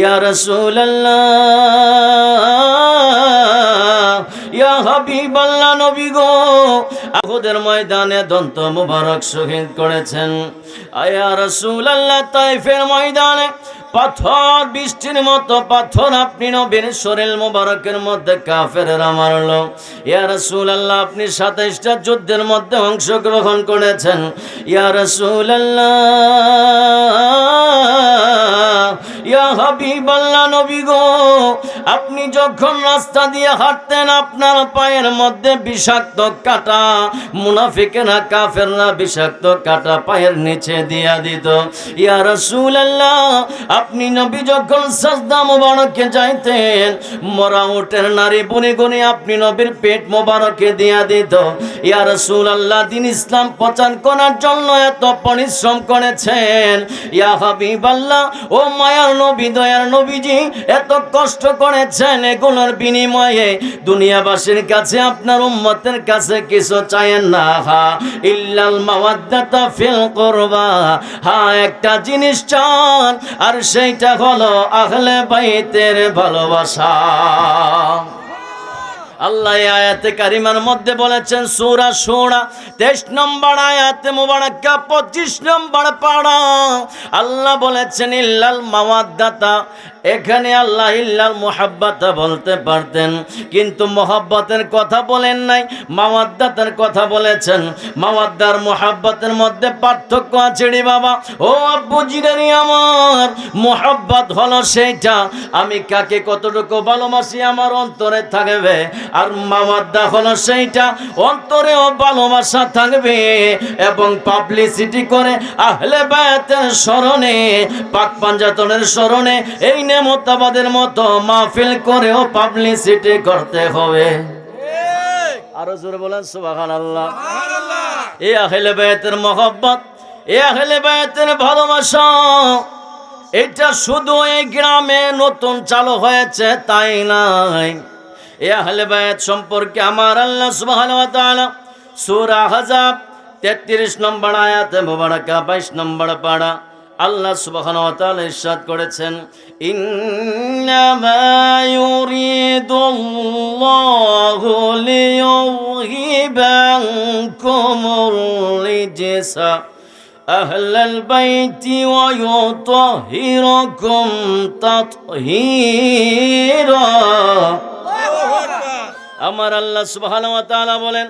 ইয়া রাসূলুল্লাহ, ইয়া হাবিবাল্লাহ গো। ময়দানে দন্ত করেছেন। তাইফের ময়দানে পাথর, বৃষ্টির মতো পাথর আপনি নবীর শরীর মোবারকের মধ্যে কাফেরেরা মারলো। ইয়া রাসূলুল্লাহ, আপনি সাতাইশটা যুদ্ধের মধ্যে অংশগ্রহণ করেছেন। ইয়া রাসূলুল্লাহ আপনি যখন রাস্তা দিয়ে হাঁটতেন, আপনার পায়ের মধ্যে বিষাক্ত কাটা বিষাক্ত কাটা পায়ের নিচে দিয়া দিত। ইয়া আপনি নবী যখন সাজদা মোবারকে যাইতেন, মরা উটের নারী বুনি গুনি আপনি নবীর পেট মোবারকে দিয়া দিত। ইয়া রাসূলুল্লাহ, দিন ইসলাম প্রচার করার জন্য এত পরিশ্রম করেছেন। ইয়া হাবিবাল্লাহ ও মায়ার নবী, দয়ার নবীজি এত কষ্ট করেছেন এগুলোর বিনিময়ে। দুনিয়াবাসীর কাছে, আপনার উম্মতের কাছে কিছু চায়েন না হা ইল্লাল মাওয়াদ্দাতা ফিল করবা। হা, একটা জিনিস চান, আর সেইটা হলো আহলে বাইতের ভালোবাসা। আল্লাহ আয়াতে কারিমার মধ্যে বলেছেন, সুরা সুরা, তেইশ নম্বর আয়াতে মুবারাক্কা, পঁচিশ নম্বর পাড়া আল্লাহ বলেছেন, ইল্লাল মাওয়াদ্দাতা। এখানে আল্লাহ ইল্লাল মোহাব্বাতা বলতে পারতেন, কিন্তু মোহাব্বতের কথা বলেন নাই, মাওয়াদ্দাতের কথা বলেছেন। মাওয়াদ্দার মোহাব্বতের মধ্যে পার্থক্য আছে রে বাবা। ও আব্বু জিরানি আমার, মোহাব্বত হলো সেইটা। আমি কাকে কতটুকু ভালোবাসি আমার অন্তরে থাকবে? আর মাওয়াদ্দা হলো সেইটা। অন্তরেও ভালোবাসা থাকবে এবং পাবলিসিটি করে আহলে বায়াতের স্মরণে পাক পাঞ্জাতনের স্মরণে এই নেমতাবাদের মতো মাহফিল করেও পাবলিসিটি করতে হবে। আরও জোরে বলেন সুবাহান আল্লাহ এ আহলে বায়াতের মহব্বত এ আহলে বায়াতের ভালোবাসা এটা শুধু এই গ্রামে নতুন চালু হয়েছে তাই নাই। এ আহলে বায়াত সম্পর্কে আমার আল্লাহ সুবহানাহু ওয়া তাআলা সূরা আহজাব 33 নম্বর আয়াতে মুবারাকা 22 নম্বর পাড়া আল্লাহ সুবহানাহু ওয়া তাআলা ইরশাদ করেছেন ইন্নামা ইউরিদুল্লাহু লিয়ুযহিবানকুমুর রিজসা أهل البيت ويطهركم تطهيرا আমার আল্লাহ তাআলা বলেন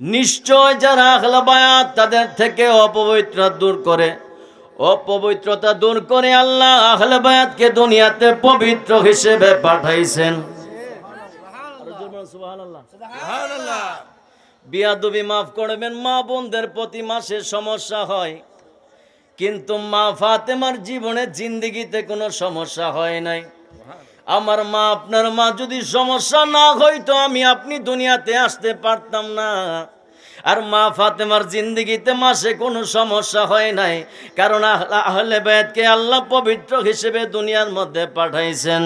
নিশ্চয় যারা আহলে বায়াত তাদের থেকে অপবিত্র দূর করে। অপবিত্রতা দূর করে আল্লাহ আহলে বায়াতকে দুনিয়াতে পবিত্র হিসেবে পাঠাইছেন। বিয়াদবি মাফ করবেন মা বোনদের প্রতি মাসে সমস্যা হয়। কিন্তু মা ফাতেমার জীবনে জিন্দিগিতে কোনো সমস্যা হয় নাই। আমার মা আপনার মা যদি সমস্যা না হইতো আমি আপনি দুনিয়াতে আসতে পারতাম না। আর মা ফাতেমার জিন্দিগিতে মাসে কোনো সমস্যা হয় নাই। কারণ আহলে বেদকে আল্লাহ পবিত্র হিসেবে দুনিয়ার মধ্যে পাঠাইছেন।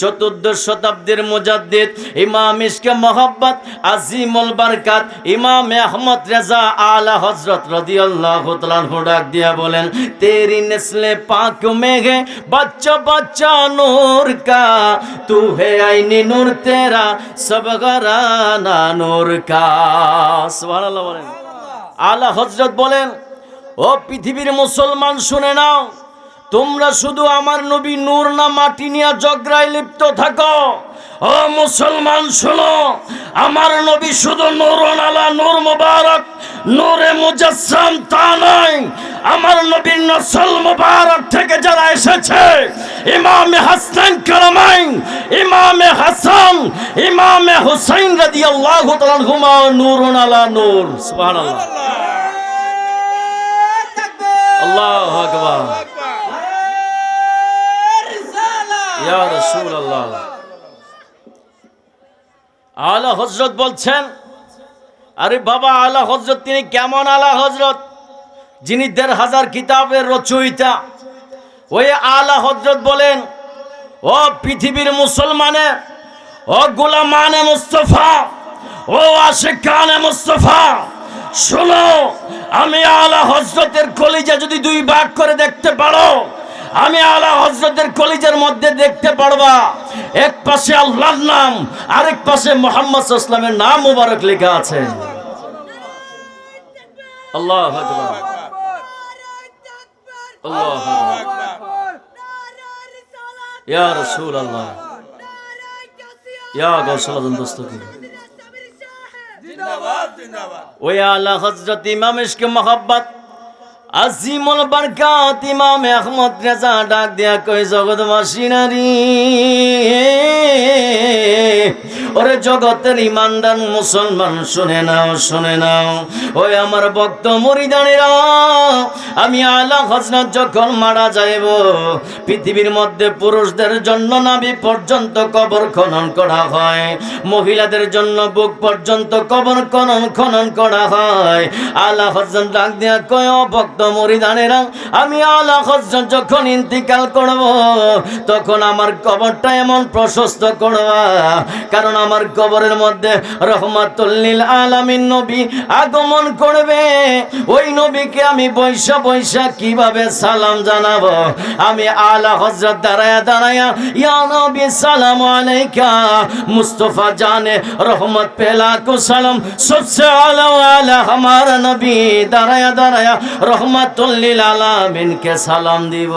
চতুর্দশ শতাব্দীর মুজাদ্দিদ ইমাম ইসকে মোহাম্মত আজিমুল বারকাত, ইমাম আহমদ রেজা আলা হজরত রদি আল্লাহ হুডাক দিয়া বলেন, তেরি নেসলে পাক মেঘে বাচ্চা বাচ্চা নূর কা, তু হে আইনি নূর তেরা, সব গরানা নূর কা। সুবহানাল্লাহ বলেন। আলা হযরত বলেন, ও পৃথিবীর মুসলমান, শুনে নাও, তোমরা শুধু আমার নবী নূর না মাটি নিয়ে জগরায় লিপ্ত থাকো। ও মুসলমান, শোনো, আমার নবী শুধু নূরন আলা নূর মুবারক, নূরে মুজাসসাম তা নয়। আমার নবীর নসল মুবারক থেকে যারা এসেছে, ইমামে হাসান কালামাইন ইমামে হুসাইন রাদিয়াল্লাহু তাআলা হুমা নূরুন আলা নূর। সুবহানাল্লাহ। আল্লাহু আলা হযরত বলছেন, আরে বাবা, আলা হজরত তিনি কেমন আলা হজরত যিনি দেড় হাজার কিতাবের রচয়িতা। ওই আলা হজরত বলেন, ও পৃথিবীর মুসলমানের ও গোলামানে মুস্তফা ও আশেকানে মুস্তফা শোনো আমি আলা হজরতের কলিজা যদি দুই ভাগ করে দেখতে পারো আমি আলা হজরতের কলিজের মধ্যে দেখতে পারবা এক পাশে আল্লাহর নাম আরেক পাশে মোহাম্মদ ইসলামের নাম মুবারক লেখা আছে। আল্লাহ আল্লাহ আকবার। ইয়া রাসূল আল্লাহ ইয়া গৌসল আজম দস্তগীর ওই আলা হজরত ইমাম ইশকে মোহাব্বত আজিমুল বরকাত ইমাম আহমদ রেজা ডাক দিয়া কই জগৎবাসী নারী ওরে জগতের ইমানদার মুসলমান, শুনে নাও শুনে নাও। ওই আমার ভক্ত মরিদানেরা, আমি আলা হজরত যখন মারা যাইব, পৃথিবীর মধ্যে পুরুষদের জন্য নাভি পর্যন্ত কবর খনন করা হয়, মহিলাদের জন্য বুক পর্যন্ত কবর খনন খনন করা হয়। আলা হজরত ডাক দিয়া কয় ভক্ত মরিদানেরা, আমি আলা হজরত যখন ইন্তিকাল করব, তখন আমার কবরটা এমন প্রশস্ত করবা, কারণ আমার কবরের মধ্যে রহমাতুল্লিল আলামিন নবী আগমন করবে। ওই নবীকে আমি বৈশা বৈশা কীভাবে সালাম জানাব? আমি আলা হজরত দাঁড়ায়া দাঁড়ায়া, ইয়া নবী, সালাম আলাইকা। মুস্তফা জানে রহমত পেলা কো সালাম। সবসে আলা আলা আমার নবী। দাঁড়ায়া দাঁড়ায়া রহমাতুল্লিল আলামিনকে সালাম দিব।